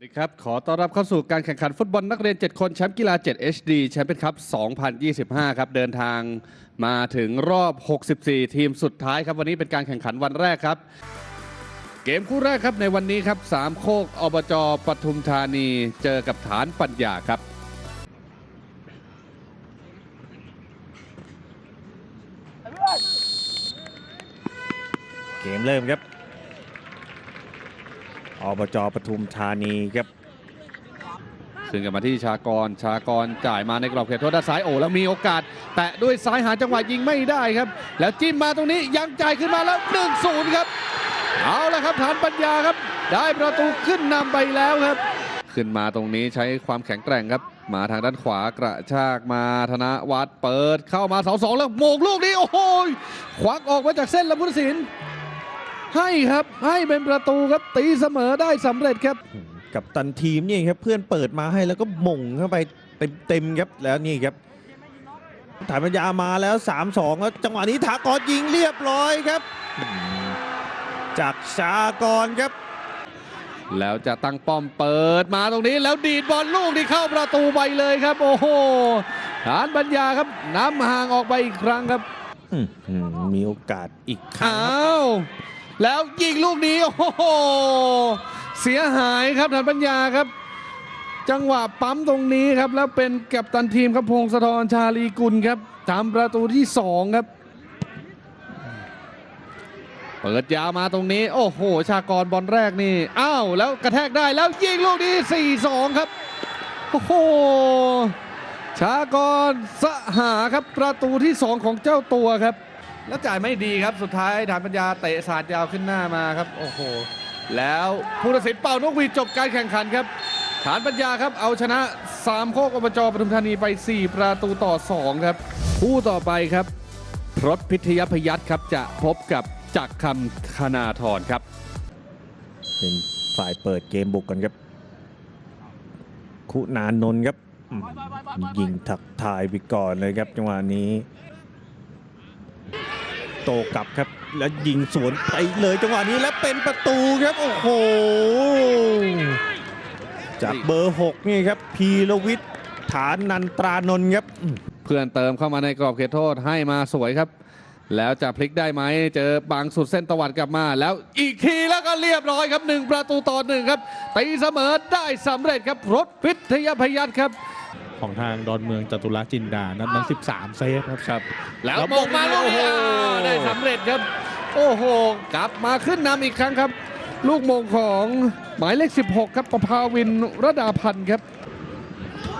สวัสดีครับ ขอต้อนรับเข้าสู่การแข่งขันฟุตบอลนักเรียน 7 คนแชมป์กีฬา 7 HD แชมเปี้ยนคัพ 2025 ครับ เดินทางมาถึงรอบ 64 ทีมสุดท้ายครับ วันนี้เป็นการแข่งขันวันแรกครับ เกมคู่แรกครับในวันนี้ครับสามโคกอบจปทุมธานีเจอกับฐานปัญญาครับเกมเริ่มครับ อบจปทุมธานีครับซึ่งกันมาที่ชากรชากรจ่ายมาในกรอบเขตโทษด้านซ้ายโอ้แล้วมีโอกาส แตะด้วยซ้ายหาจังหวะยิงไม่ได้ครับ แล้วจิ้มมาตรงนี้ยังจ่ายขึ้นมาแล้ว1-0ครับ เอาละครับฐานปัญญาครับ ได้ประตูขึ้นนำไปแล้วครับ ขึ้นมาตรงนี้ใช้ความแข็งแกร่งครับ มาทางด้านขวากระชากมาธนวัฒน์เปิดเข้ามาเสาสองแล้วโมงลูกนี้โอ้โหควักออกมาจากเส้นแล้วพุทธศิลป์ ให้ครับให้เป็นประตูครับตีเสมอได้สำเร็จครับ กับตันทีมนี่ครับเพื่อนเปิดมาให้แล้วก็หม่งเข้าไปเต็มๆครับแล้วนี่ครับฐานปัญญามาแล้ว 3-2แล้วจังหวะนี้ถากรยิงเรียบร้อยครับอืมจากชากรครับ แล้วจะตั้งป้อมเปิดมาตรงนี้แล้วดีดบอลลูกที่เข้าประตูไปเลยครับ โอ้โหฐานปัญญาครับน้ำห่างออกไปอีกครั้งครับอื้อหือมีโอกาสอีกครั้งอ้าครับว แล้วยิงลูกนี้โอ้โหเสียหายครับฐานปัญญาครับ จังหวะปั๊มตรงนี้ครับ แล้วเป็นกัปตันทีมครับพงศธรชาลีกุลครับทำประตูที่สองครับเปิดยาวมาตรงนี้ โอ้โห ชากรบอลแรกนี่อ้าวแล้วกระแทกได้แล้วยิงลูกนี้4-2 ครับ โอ้โหชากรสหาครับประตูที่ 2 ของเจ้าตัวครับ แล้วจ่ายไม่ดีครับสุดท้ายฐานปัญญาเตะสาดยาวขึ้นหน้ามาครับโอ้โหแล้วผู้ตัดสินเป่านกหวีดจบการแข่งขันครับฐานปัญญาครับเอาชนะสามโคกอบจปทุมธานีไป 4 ประตูต่อ 2 ครับ คู่ต่อไปครับพรตพิทยพยัตครับจะพบกับจักรคำคณาธรครับ เป็นฝ่ายเปิดเกมบุกกันครับ คุณานนท์ครับยิงถักทายไปก่อนเลยครับจังหวะนี้ โตกลับครับ แล้วยิงสวนไปเลยจังหวะนี้แล้วเป็นประตูครับ โอ้โห จากเบอร์ 6 นี่ครับพีรวิทย์ฐานนันตรานนท์ครับ เพื่อนเติมเข้ามาในกรอบเขตโทษให้มาสวยครับ แล้วจะพลิกได้ไหม เจอบางสุดเส้นตวัดกลับมา แล้วอีกทีแล้วก็เรียบร้อยครับหนึ่งประตูต่อหนึ่งครับตีเสมอได้สำเร็จครับรถพิทยพยัตครับ ของทางดอนเมืองจตุรัสจินดา นัดนั้น 13 เซฟครับครับ แล้วแล้วมงมาลูกนี้โอ้โหอ้าวได้สำเร็จครับ โอ้โห กลับมาขึ้นนำอีกครั้งครับ ลูกมงของหมายเลข 16 ครับประภาวินระดาพันธ์ครับ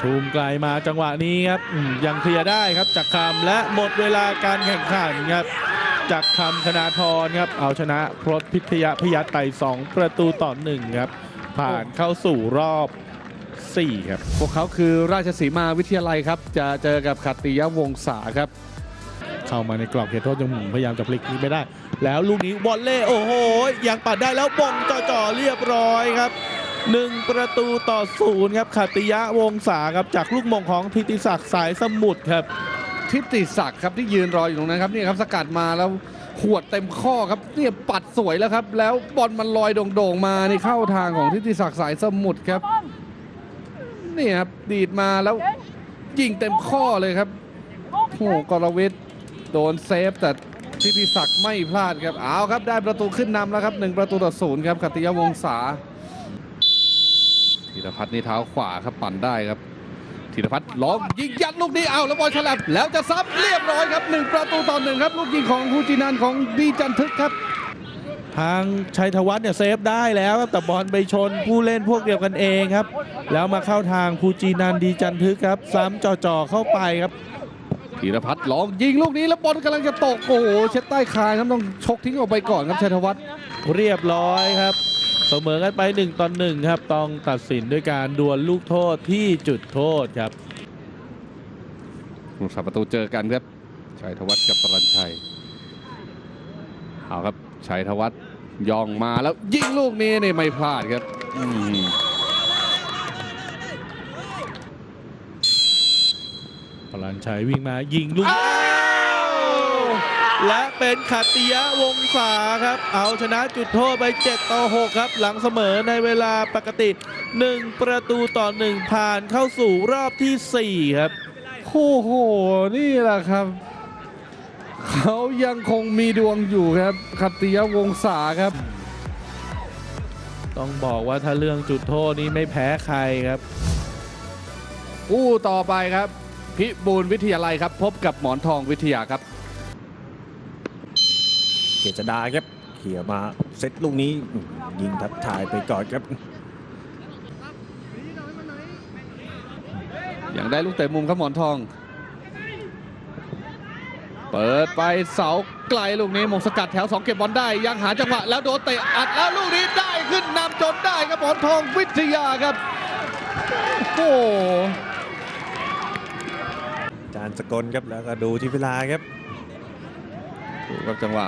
ทูมไกลมาจังหวะนี้ครับอืมยังเคลียร์ได้ครับจากคำและหมดเวลาการแข่งขันครับจากคำคณาธรครับเอาชนะพรตพิทยาพยัตไป2ประตูต่อหนึ่งครับ ผ่านเข้าสู่รอบ 4 ครับ พวกเขาคือราชสีมาวิทยาลัยครับ จะเจอกับขัตติยวงศาครับ เข้ามาในกรอบเขตโทษยังพยายามจะพลิกนี้ไม่ได้ แล้วลูกนี้บอลเล่โอ้โหยังปัดได้แล้วบงจ่อๆเรียบร้อยครับหนึ่งประตูต่อศูนย์ครับขัตติยะวงศาครับจากลูกมงของทิติศักดิ์สายสมุทรครับ ทิติศักดิ์ครับที่ยืนรออยู่ตรงนั้นครับนี่ครับสกัดมาแล้วขวดเต็มข้อครับเนี่ยปัดสวยแล้วครับ แล้วบอลมันลอยโด่งๆมาในเข้าทางของทิติศักดิ์สายสมุทรครับ นี่ครับดีดมาแล้วยิงเต็มข้อเลยครับโอ้โหกรวิทย์โดนเซฟแต่ทิติศักดิ์ไม่พลาดครับเอาครับได้ประตูขึ้นนำแล้วครับหนึ่งประตูต่อศูนย์ครับขัตติยวงศาธีรพัฒน์นี่เท้าขวาครับปั่นได้ครับธีรพัฒน์ล้อมยิงยัดลูกนี้เอาแล้วบอลฉลับแล้วจะซับเรียบร้อยครับหนึ่งประตูต่อหนึ่งครับลูกยิงของฮูจินันของดีจันทึกครับ ทางชัยธวัฒน์เนี่ยเซฟได้แล้วครับแต่บอลไปชนผู้เล่นพวกเดียวกันเองครับ แล้วมาเข้าทางภูจีนันดีจันทึกครับ ซ้ำจ่อๆเข้าไปครับธีรพัฒน์ลองยิงลูกนี้แล้วบอลกำลังจะตกโอ้โหเช็ดใต้คางครับต้องชกทิ้งออกไปก่อนครับชัยธวัฒน์เรียบร้อยครับ เสมอกันไป1ต่อ1ครับ ต้องตัดสินด้วยการดวลลูกโทษที่จุดโทษครับผู้สับประตูเจอกันครับชัยธวัฒน์กับปรัญชัยเอาครับชัยธวัฒน์ ย่องมาแล้วยิงลูกนี้นี่ไม่พลาดครับอืมพลันชัยวิ่งมายิงลูกอ้าวและเป็นขัตติยะวงศาครับ เอาชนะจุดโทษไป 7 ต่อ 6 ครับ หลังเสมอในเวลาปกติ 1 ประตูต่อ 1 ผ่านเข้าสู่รอบทีสี่4 ครับ โอ้โห นี่แหละครับ เขายังคงมีดวงอยู่ครับขัตติยวงศาครับ ต้องบอกว่าถ้าเรื่องจุดโทษนี้ไม่แพ้ใครครับคู่ต่อไปครับ พิบูลวิทยาลัยครับ พบกับหมอนทองวิทยาครับเจษดาครับเขี่ยมาเซตลูกนี้อืมยิงทักทายไปก่อนครับ อย่างได้ลูกเตะมุมครับหมอนทอง เปิดไปเสาไกลลูกนี้มงสกัดแถว 2 เก็บบอลได้ ยังหาจังหวะแล้วโดนเตะอัดแล้วลูกนี้ได้ขึ้นนำจนได้ครับหมอนทองวิทยาครับ โอ้โหจานสกลครับแล้วก็ดูที่เวลาครับดูครับจังหวะ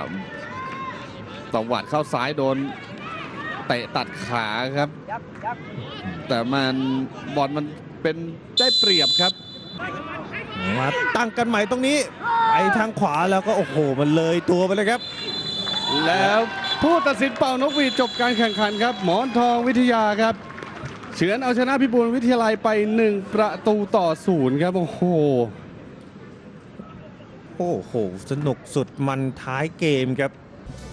ตวัดเข้าซ้ายโดนเตะตัดขาครับ แต่มันบอลมันเป็นได้เปรียบครับ มาตั้งกันใหม่ตรงนี้ไปทางขวาแล้วก็โอ้โหมันเลยตัวไปเลยครับ แล้วผู้ตัดสินเป่านกหวีดจบการแข่งขันครับ หมอนทองวิทยาครับเฉือนเอาชนะพิบูลวิทยาลัยไป 1 ประตูต่อศูนย์ครับ โอ้โห โอ้โห สนุกสุดมันท้ายเกมครับ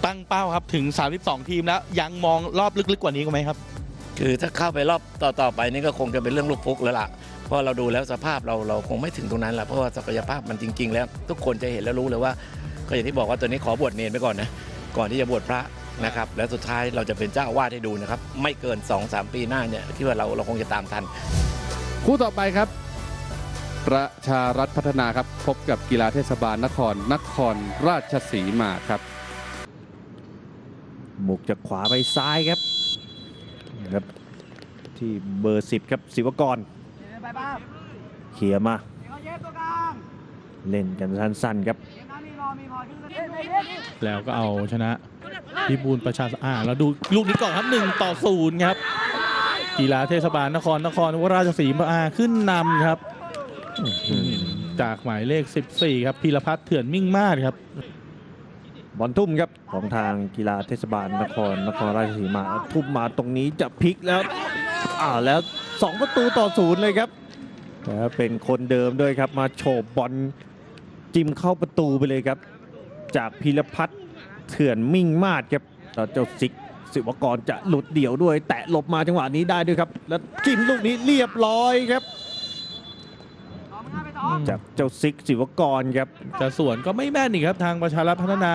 ตั้งเป้าครับถึง 32 ทีมแล้ว ยังมองรอบลึกๆกว่านี้ไหมครับ คือถ้าเข้าไปรอบต่อๆไปนี่ก็คงจะเป็นเรื่องลูกฟุกแล้วล่ะ เพราะเราดูแล้วสภาพเราเราคงไม่ถึงตรงนั้นแหละเพราะว่าศักยภาพมันจริง ๆ แล้ว ทุกคนจะเห็นแล้วรู้เลยว่า ก็อย่างที่บอกว่าตัวนี้ขอบวชเนรไปก่อนนะก่อนที่จะบวชพระนะครับ แล้วสุดท้ายเราจะเป็นเจ้าอาวาสให้ดูนะครับ ไม่เกิน 2-3 ปีหน้าเนี่ยที่ว่าเราเราคงจะตามทัน คู่ต่อไปครับ ประชารัฐพัฒนาครับ พบกับกีฬาเทศบาลนครนครราชสีมาครับบุกจากขวาไปซ้ายครับครับที่เบอร์ 10 ครับศิวกร เขี่ยมา เล่นกันสั้นๆครับ แล้วก็เอาชนะพิบูลประชาอ่าเราดูลูกนี้ก่อนครับ1ต่อ0ครับ กีฬาเทศบาลนครนครราชสีมาขึ้นนำครับ จากหมายเลข 14 ครับพีรพัฒน์เถื่อนมิ่งมาศครับบอลทุ่มครับของทางกีฬาเทศบาลนครนครราชสีมาทุ่มมาตรงนี้จะพลิกแล้วอ่าแล้ว 2 ประตูต่อศูนย์เลยครับแล้วเป็นคนเดิมด้วยครับมาโฉบบอลจิ้มเข้าประตูไปเลยครับ จากพีรพัฒน์เถื่อนมิ่งมาดครับแล้วเจ้าซิกศิวกรจะหลุดเดี่ยวด้วย แตะหลบมาจังหวะนี้ได้ด้วยครับ แล้วจิ้มลูกนี้เรียบร้อยครับ จากเจ้าซิกศิวกรครับจะสวนก็ไม่แม่นอีกครับทางประชารัฐพัฒนา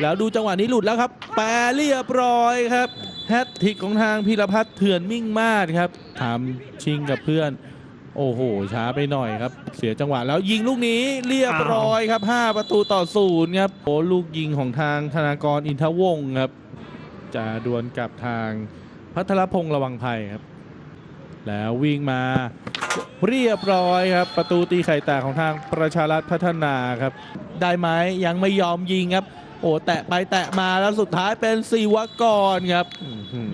แล้วดูจังหวะนี้หลุดแล้วครับ แปรเรียบร้อยครับ แฮตทิกของทางพีรพัฒน์เถื่อนมิ่งมาศครับทำชิงกับเพื่อน โอ้โห ช้าไปหน่อยครับ เสียจังหวะแล้วยิงลูกนี้เรียบร้อยครับ 5 ประตูต่อศูนย์ครับโอ้ลูกยิงของทางธนากรอินทวงศ์ครับ จะดวลกับทางพัทรพงศ์ระวังภัยครับ แล้ววิ่งมาเรียบร้อยครับ ประตูตีไข่แตกของทางประชารัฐพัฒนาครับ ได้ไหมยังไม่ยอมยิงครับ โอ้แตะไปแตะมาแล้วสุดท้ายเป็นศิวกรครับ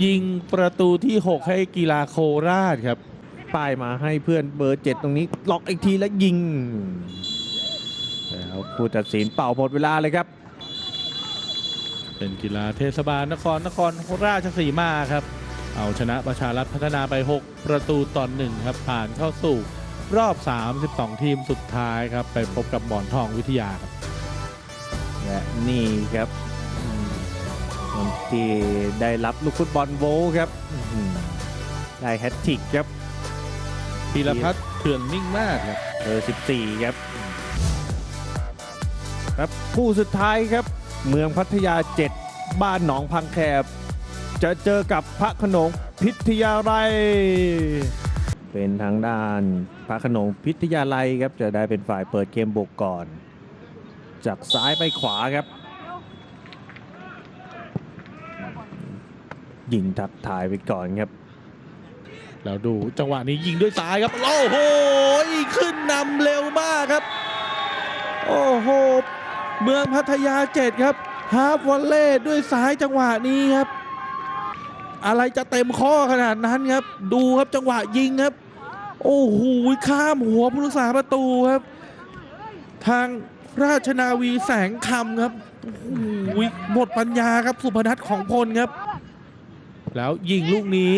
ยิงประตูที่ 6 ให้กีฬาโคราชครับป้ายมาให้เพื่อนเบอร์7ตรงนี้ ล็อกอีกทีแล้วยิง แล้วผู้ตัดสินเป่าหมดเวลาเลยครับ เป็นกีฬาเทศบาลนครนครราชสีมาครับ เอาชนะประชารัฐพัฒนาไป 6 ประตูต่อหนึ่งครับ ผ่านเข้าสู่รอบ 32 ทีมสุดท้ายครับ ไปพบกับหมอนทองวิทยาครับ และนี่ครับอืมคนที่ได้รับลูกฟุตบอลโวลต์ครับอื้อหือได้แฮตทริกครับพีรพัฒน์เถื่อนมิ่งมากครับเบอร์14 ครับ ครับคู่สุดท้ายครับ เมืองพัทยา 7 บ้านหนองพังแคบ จะเจอกับพระโขนงพิทยาลัย เป็นทางด้านพระโขนงพิทยาลัยครับ จะได้เป็นฝ่ายเปิดเกมบุกก่อน จากซ้ายไปขวาครับยิงทักทายไปก่อนครับ แล้วดูจังหวะนี้ยิงด้วยซ้ายครับโอ้โหขึ้นนำเร็วมากครับ โอ้โหเมืองพัทยาเจ็ดครับฮาร์ฟวอลเล่ด้วยซ้ายจังหวะนี้ครับ อะไรจะเต็มข้อขนาดนั้นครับ ดูครับจังหวะยิงครับ โอ้โหข้ามหัวผู้รักษาประตูครับ ทาง ราชนาวีแสงคำครับโอ้ยหมดปัญญาครับสุพนัทของพลครับ แล้วยิงลูกนี้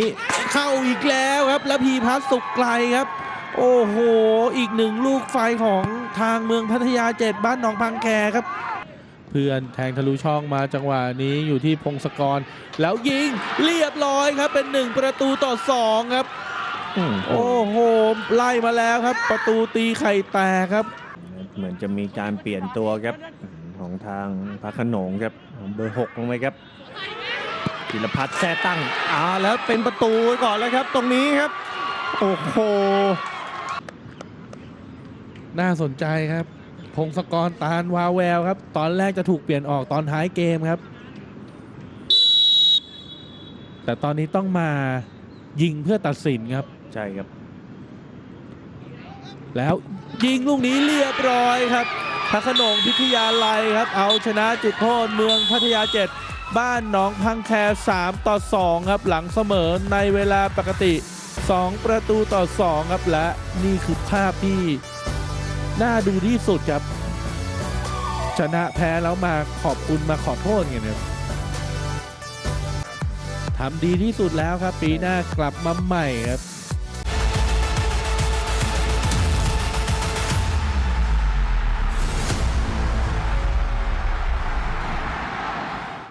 เข้าอีกแล้วครับแล้วพีพัฒน์สุกไกลครับ โอ้โห อีกหนึ่งลูกไฟของทางเมืองพัทยาเจ็ดบ้านหนองพังแคครับ เพื่อนแทงทะลุช่องมาจังหวะนี้อยู่ที่พงศกร แล้วยิงเรียบร้อยครับเป็นหนึ่งประตูต่อสองครับ โอ้โห ไล่มาแล้วครับ ประตูตีไข่แตกครับ เหมือนจะมีการเปลี่ยนตัวครับของทางพระโขนงครับเบอร์หกลงไหมครับจิรพัฒน์แท้ตั้งอ่าแล้วเป็นประตูก่อนแล้วครับ ตรงนี้ครับ โอ้โห น่าสนใจครับ พงศกรตาลวาแววครับ ตอนแรกจะถูกเปลี่ยนออกตอนท้ายเกมครับ แต่ตอนนี้ต้องมายิงเพื่อตัดสินครับ ใช่ครับ แล้ว ยิงลูกนี้เรียบร้อยครับพระขนงพิทยาลัยครับ เอาชนะจุดโทษเมืองพัทยา7บ้านหนองพังแค3ต่อ2ครับหลังเสมอในเวลาปกติ 2 ประตูต่อ 2 ครับและนี่คือภาพที่น่าดูที่สุดครับ ชนะแพ้แล้วมาขอบคุณมาขอโทษกันครับทำดีที่สุดแล้วครับ ปีหน้ากลับมาใหม่ครับ